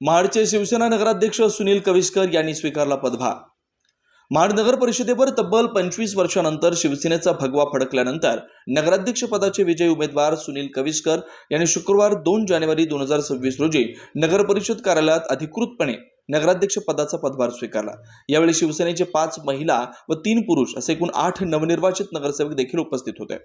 महाडचे शिवसेना नगराध्यक्ष सुनील कविस्कर यांनी स्वीकारला पदभार. महाड नगर परिषदेवर तब्बल पंचवीस वर्षानंतर शिवसेनेचा भगवा फडकल्यानंतर नगराध्यक्ष पदाचे विजयी उमेदवार सुनील कविस्कर यांनी शुक्रवार दोन जानेवारी दोन हजार सव्वीस रोजी नगर परिषद कार्यालयात अधिकृतपणे नगराध्यक्ष पदाचा पदभार स्वीकारला. यावेळी शिवसेनेचे पाच महिला व तीन पुरुष असे एकूण आठ नवनिर्वाचित नगरसेवक देखील उपस्थित होते.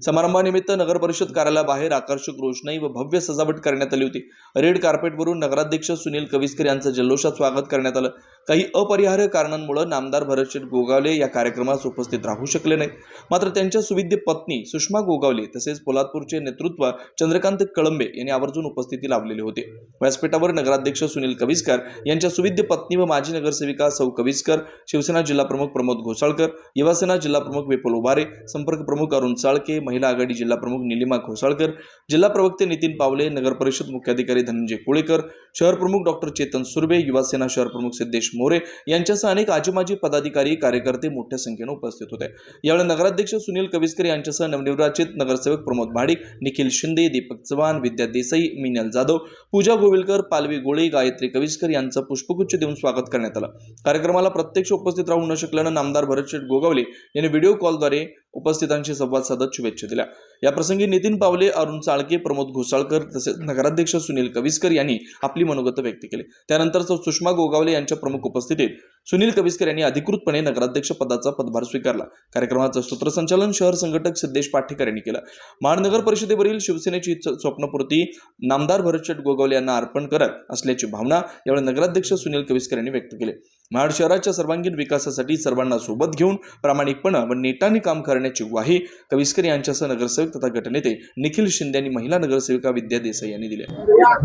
समारंभानिमित्त नगर परिषद कार्यालयाबाहेर आकर्षक रोषणाई व भव्य सजावट करण्यात आली होती. रेड कार्पेटवरून नगराध्यक्ष सुनील कविस्कर यांचं जल्लोषात स्वागत करण्यात आलं. काही अपरिहार्य कारणांमुळे नामदार भरतशेठ गोगावले या कार्यक्रमास उपस्थित राहू शकले नाही मात्र त्यांच्या सुविद्य पत्नी सुषमा गोगावले तसेच पोलादपूरचे नेतृत्व चंद्रकांत कळंबे यांनी आवर्जून उपस्थिती लाभलेले होती. व्यासपीठावर नगराध्यक्ष सुनील कविस्कर यांच्या सुविद्य पत्नी व माजी नगरसेविका सौ कविस्कर शिवसेना जिल्हाप्रमुख प्रमोद घोसाळकर युवासेना जिल्हाप्रमुख विपुल उभारे संपर्क प्रमुख अरुण चाळके महिला आघाडी जिल्हाप्रमुख निलिमा घोसाळकर जिल्हा प्रवक्ते नितीन पावले नगर परिषद मुख्याधिकारी धनंजय कुळेकर शहर प्रमुख डॉक्टर चेतन सुर्वे युवासेना शहर प्रमुख सिद्धेश मोरे यांच्यासह अनेक आजीमाजी पदाधिकारी कार्यकर्ते मोठ्या संख्येने उपस्थित होते. यावेळी नगराध्यक्ष सुनील कविस्कर यांच्यासह नवनिर्वाचित नगरसेवक प्रमोद भाडिक निखिल शिंदे दीपक चव्हाण विद्या देसाई मिनल जाधव पूजा गोविलकर पालवी गोळे गायत्री कविस्कर यांचं पुष्पगुच्छ देऊन स्वागत करण्यात आलं. कार्यक्रमाला प्रत्यक्ष उपस्थित राहू न शकल्यानं नामदार भरतशेठ गोगावले यांनी व्हिडिओ कॉलद्वारे उपस्थितांशी संवाद साधत शुभेच्छा दिल्या. याप्रसंगी नितीन पावले अरुण चाळके प्रमोद घोसाळकर तसेच नगराध्यक्ष सुनील कविस्कर यांनी आपले मनोगत व्यक्त केली. त्यानंतर सुषमा गोगावले यांच्या प्रमुख उपस्थितीत सुनील कविस्कर यांनी अधिकृतपणे नगराध्यक्ष पदाचा पदभार स्वीकारला. कार्यक्रमाचं सूत्रसंचालन शहर संघटक सिद्धेश पाठेकर यांनी केलं. महानगर परिषदेवरील शिवसेनेची स्वप्नपूर्ती नामदार भरतशेठ गोगावले यांना अर्पण करत असल्याची भावना यावेळी नगराध्यक्ष सुनील कविस्कर यांनी व्यक्त केली. महाड शहराच्या सर्वांगीण विकासासाठी सर्वांना सोबत घेऊन प्रामाणिकपणे व नेटाने काम करण्याची ग्वाही कविस्कर यांच्यासह नगरसेवक तथा गटनेते निखिल शिंदे यांनी महिला नगरसेविका विद्या देसाई यांनी दिले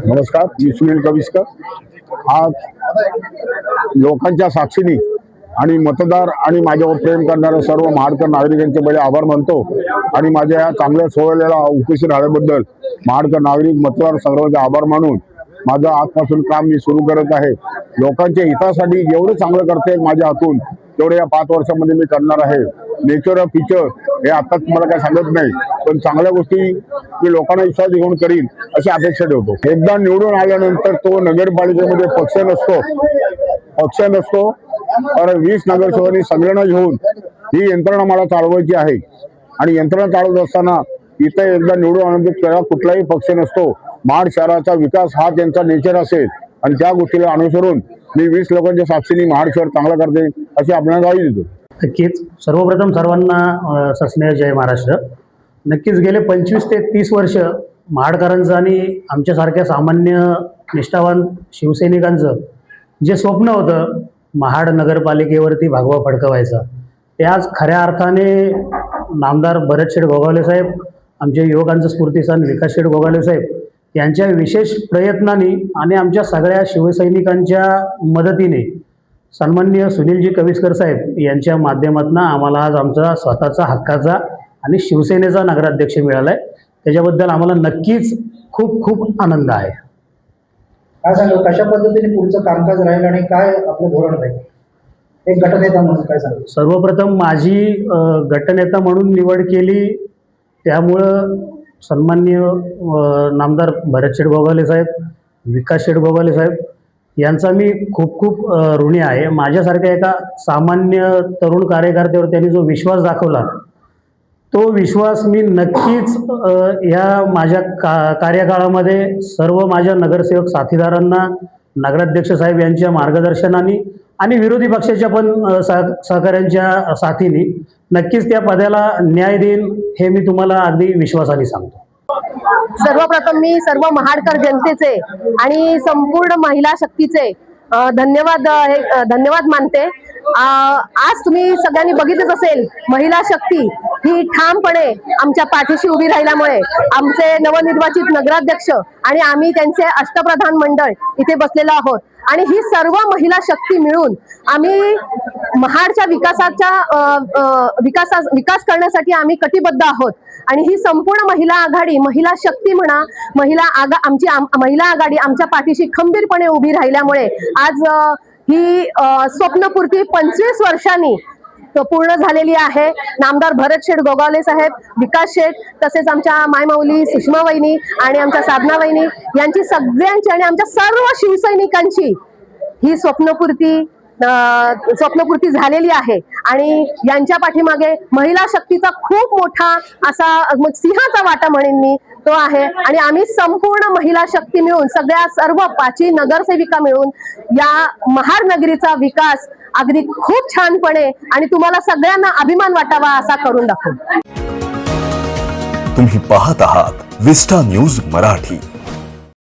नमस्कार मी सुनील कविस्कर आज लोकांच्या साक्षीने आणि मतदार आणि माझ्यावर प्रेम करणाऱ्या सर्व महाडकर नागरिकांचे बळे आभार मानतो आणि माझ्या या चांगल्या सोहळ्याला उपस्थित राहिल्याबद्दल महाडकर नागरिक मतदार सर्वांचे आभार मानून माझं आजपासून काम मी सुरू करत आहे. लोकांच्या हितासाठी जेवढं चांगलं करता येईल माझ्या हातून तेवढं या पाच वर्षामध्ये मी करणार आहे. नेचर ऑफ फिचर हे आताच मला काय सांगत नाही पण चांगल्या गोष्टी मी लोकांना विश्वास घेऊन करीन अशी अपेक्षा ठेवतो. एकदा निवडून आल्यानंतर तो नगरपालिकेमध्ये पक्ष नसतो. पक्ष नसतो. तर वीस नगरसेवकांनी सगळ्यांना घेऊन ही यंत्रणा मला चालवायची आहे. आणि यंत्रणा चालवत असताना इथे एकदा निवडून आल्यानंतर त्याला कुठलाही पक्ष नसतो. महाड शहराचा विकास हा त्यांचा नेचर असेल. आणि त्या गोष्टीला अनुसरून मी वीस लोकांच्या साक्षीने महाड शहर चांगला करते अशी आपल्याला गावी देतो. नक्कीच. सर्वप्रथम सर्वांना सस्नेह जय महाराष्ट्र. नक्कीच गेले पंचवीस ते तीस वर्ष महाडकरांचं आणि आमच्यासारख्या सामान्य निष्ठावान शिवसैनिकांचं जे स्वप्न होतं महाड नगरपालिकेवरती भागवा फडकवायचा ते आज खऱ्या अर्थाने नामदार भरतशेठ गोगावले साहेब आमचे युवकांचं स्फूर्तीस्थान विकासशेठ गोगावले साहेब यांच्या विशेष प्रयत्नांनी आणि आमच्या सगळ्या शिवसैनिकांच्या मदतीने सन्माननीय सुनीलजी कविस्कर साहेब यांच्या माध्यमातून आम्हाला आज आमचा स्वतःचा हक्काचा आणि शिवसेनेचा नगराध्यक्ष मिळाला आहे त्याच्याबद्दल आम्हाला नक्कीच खूप खूप आनंद आहे. काय सांगाल? कशा पद्धतीने पुढचं कामकाज राहील आणि काय आपलं धोरण राहील? एक गटनेता म्हणून काय सांगाल? सर्वप्रथम माझी गटनेता म्हणून निवड केली. त्यामुळं सन्माननीय नामदार नामदार भरतशेठ गोगावले साहेब विकास शेठ गोगावले साहेब यांचा मी खूप खूप ऋणी आहे. माझ्यासारख्या एका सामान्य तरुण कार्यकर्त्यावर त्यांनी जो विश्वास दाखवला तो विश्वास मी नक्कीच ह्या माझ्या का कार्यकाळामध्ये सर्व माझ्या नगरसेवक साथीदारांना नगराध्यक्ष साहेब यांच्या मार्गदर्शनाने आणि विरोधी पक्षाच्या पण सह सहकाऱ्यांच्या साथीने नक्कीच त्या पदाला न्याय देईन हे मी तुम्हाला अगदी विश्वासाने सांगतो. सर्वप्रथम मी सर्व महाडकर जनतेचे आणि संपूर्ण महिला शक्तीचे धन्यवाद हे धन्यवाद मानते. आज तुम्ही सगळ्यांनी बघितलंच असेल महिला शक्ती ही ठामपणे आमच्या पाठीशी उभी राहिल्यामुळे आमचे नवनिर्वाचित नगराध्यक्ष आणि आम्ही त्यांचे अष्टप्रधान मंडळ इथे बसलेलो आहोत. आणि ही सर्व महिला शक्ती मिळून आम्ही महाडच्या विकासाच्या विकासा विकास करण्यासाठी आम्ही कटिबद्ध आहोत. आणि ही संपूर्ण महिला आघाडी महिला शक्ती म्हणा महिला आगा आमची आम- महिला आघाडी आमच्या पाठीशी खंबीरपणे उभी राहिल्यामुळे आज ही स्वप्नपूर्ती पंचवीस वर्षांनी पूर्ण झालेली आहे. नामदार भरत शेठ गोगावले साहेब विकास शेठ तसेच आमच्या मायमाऊली सुषमा वहिनी आणि आमच्या साधना वहिनी यांची सगळ्यांची आणि आमच्या सर्व शिवसैनिकांची ही स्वप्नपूर्ती स्वप्नपूर्ती झालेली आहे. आणि यांच्या पाठीमागे महिला शक्तीचा खूप मोठा असा मग सिंहाचा वाटा म्हणेन मी तो आहे. आणि आम्ही संपूर्ण महिला शक्ती मिळून सगळ्या सर्व पाची नगरसेविका मिळून या महार नगरीचा विकास अगदी खूप छानपणे आणि तुम्हाला सगळ्यांना अभिमान वाटावा असा करून दाखवू. तुम्ही पाहत आहात विस्टा न्यूज मराठी.